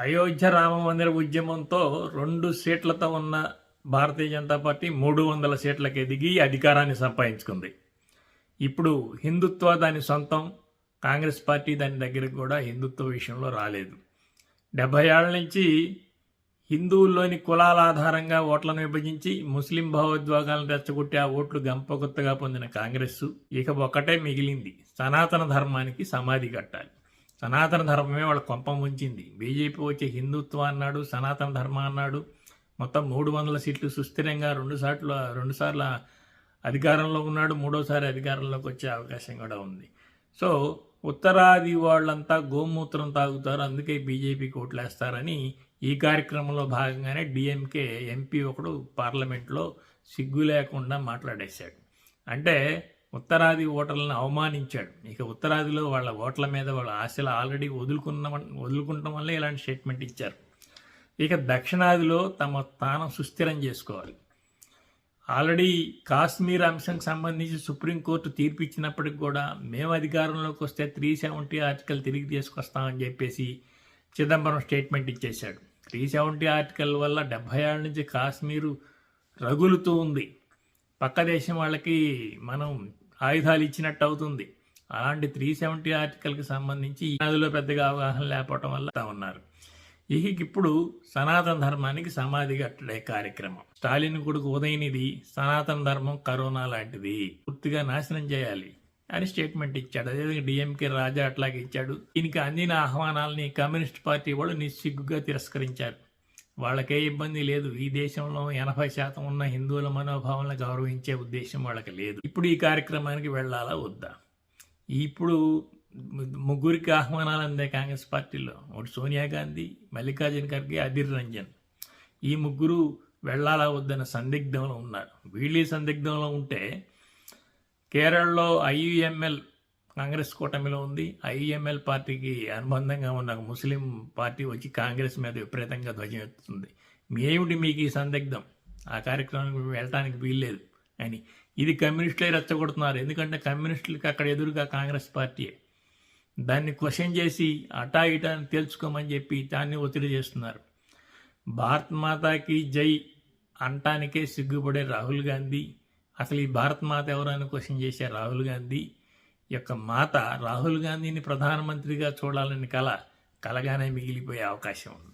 అయోధ్య రామ మందిర ఉద్యమంతో రెండు సీట్లతో ఉన్న భారతీయ జనతా పార్టీ మూడు వందల సీట్లకు ఎదిగి అధికారాన్ని సంపాదించుకుంది. ఇప్పుడు హిందుత్వ దాని సొంతం కాంగ్రెస్ పార్టీ దాని దగ్గరికి కూడా హిందుత్వ విషయంలో రాలేదు. డెబ్భై ఏళ్ళ నుంచి హిందువుల్లోని కులాల ఆధారంగా ఓట్లను విభజించి ముస్లిం భావోద్వేగాలను రెచ్చగొట్టి ఆ ఓట్లు గంపగుత్తగా పొందిన కాంగ్రెస్ ఇక ఒక్కటే మిగిలింది. సనాతన ధర్మానికి సమాధి కట్టాలి. సనాతన ధర్మమే వాళ్ళ కొంపం ఉంచింది బీజేపీ వచ్చే హిందుత్వం అన్నాడు సనాతన ధర్మం అన్నాడు. మొత్తం మూడు వందల సీట్లు సుస్థిరంగా రెండు సార్లు రెండు సార్లు అధికారంలో ఉన్నాడు. మూడోసారి అధికారంలోకి వచ్చే అవకాశం కూడా ఉంది. సో ఉత్తరాది వాళ్ళంతా గోమూత్రం తాగుతారు. అందుకే బీజేపీకి ఓట్లేస్తారని ఈ కార్యక్రమంలో భాగంగానే డిఎంకే ఎంపీ ఒకడు పార్లమెంట్లో సిగ్గు లేకుండా మాట్లాడేశాడు. అంటే ఉత్తరాది ఓటర్లను అవమానించాడు. ఇక ఉత్తరాదిలో వాళ్ళ ఓట్ల మీద వాళ్ళ ఆశలు ఆల్రెడీ వదులుకున్న వదులుకుంటాం వల్లే ఇలాంటి స్టేట్మెంట్ ఇచ్చారు. ఇక దక్షిణాదిలో తమ స్థానం సుస్థిరం చేసుకోవాలి. ఆల్రెడీ కాశ్మీర్ అంశంకి సంబంధించి సుప్రీంకోర్టు తీర్పు ఇచ్చినప్పటికి కూడా మేము అధికారంలోకి వస్తే త్రీ సెవెంటీ ఆర్టికల్ తిరిగి తీసుకొస్తామని చెప్పేసి చిదంబరం స్టేట్మెంట్ ఇచ్చేశాడు. త్రీ సెవెంటీ ఆర్టికల్ వల్ల డెబ్భై ఏళ్ళ నుంచి కాశ్మీరు రగులుతూ ఉంది. పక్క దేశం వాళ్ళకి మనం ఆయుధాలు ఇచ్చినట్టు అవుతుంది అలాంటి త్రీ సెవెంటీ ఆర్టికల్కి సంబంధించి నదిలో పెద్దగా అవగాహన లేకపోవటం వల్ల ఉన్నారు ఇక ఇప్పుడు సనాతన ధర్మానికి సమాధి కట్టడే కార్యక్రమం. స్టాలిన్ కొడుకు ఉదయనిధి సనాతన ధర్మం కరోనా లాంటిది. పూర్తిగా నాశనం చేయాలి అని స్టేట్మెంట్ ఇచ్చాడు. అదేవిధంగా డిఎంకే రాజా అట్లాగే ఇచ్చాడు. దీనికి అందిన ఆహ్వానాలని కమ్యూనిస్ట్ పార్టీ వాళ్ళు నిస్సిగ్గుగా తిరస్కరించారు. వాళ్ళకే ఇబ్బంది లేదు. ఈ దేశంలో ఎనభై శాతం ఉన్న హిందువుల మనోభావాలను గౌరవించే ఉద్దేశం వాళ్ళకి లేదు. ఇప్పుడు ఈ కార్యక్రమానికి వెళ్ళాలా వద్దా? ఇప్పుడు ముగ్గురికి ఆహ్వానాలు అందే కాంగ్రెస్ పార్టీలో. ఒకటి సోనియా గాంధీ మల్లికార్జున ఖర్గే అధిర్ రంజన్. ఈ ముగ్గురు వెళ్ళాలా వద్దన్న సందిగ్ధంలో ఉన్నారు. వీళ్ళు సందిగ్ధంలో ఉంటే కేరళలో ఐయుఎంఎల్ కాంగ్రెస్ కూటమిలో ఉంది. ఐఎంఎల్ పార్టీకి అనుబంధంగా ఉన్న ముస్లిం పార్టీ వచ్చి కాంగ్రెస్ మీద విపరీతంగా ధ్వజం ఎత్తుతుంది. మీకు ఈ సందిగ్ధం? ఆ కార్యక్రమానికి వెళ్ళటానికి వీల్లేదు అని. ఇది కమ్యూనిస్టులే రెచ్చగొడుతున్నారు. ఎందుకంటే కమ్యూనిస్టులకి అక్కడ ఎదురుగా కాంగ్రెస్ పార్టీయే దాన్ని క్వశ్చన్ చేసి అటా ఇటా అని తెలుసుకోమని చెప్పి దాన్ని ఒత్తిడి చేస్తున్నారు. భారత్ మాతాకి జై అంటానికే సిగ్గుపడే రాహుల్ గాంధీ. అసలు ఈ భారత్ మాత ఎవరని క్వశ్చన్ చేసే రాహుల్ గాంధీ? యొక్క మాత రాహుల్ గాంధీని ప్రధానమంత్రిగా చూడాలని కల కలగానే మిగిలిపోయే అవకాశం ఉంది.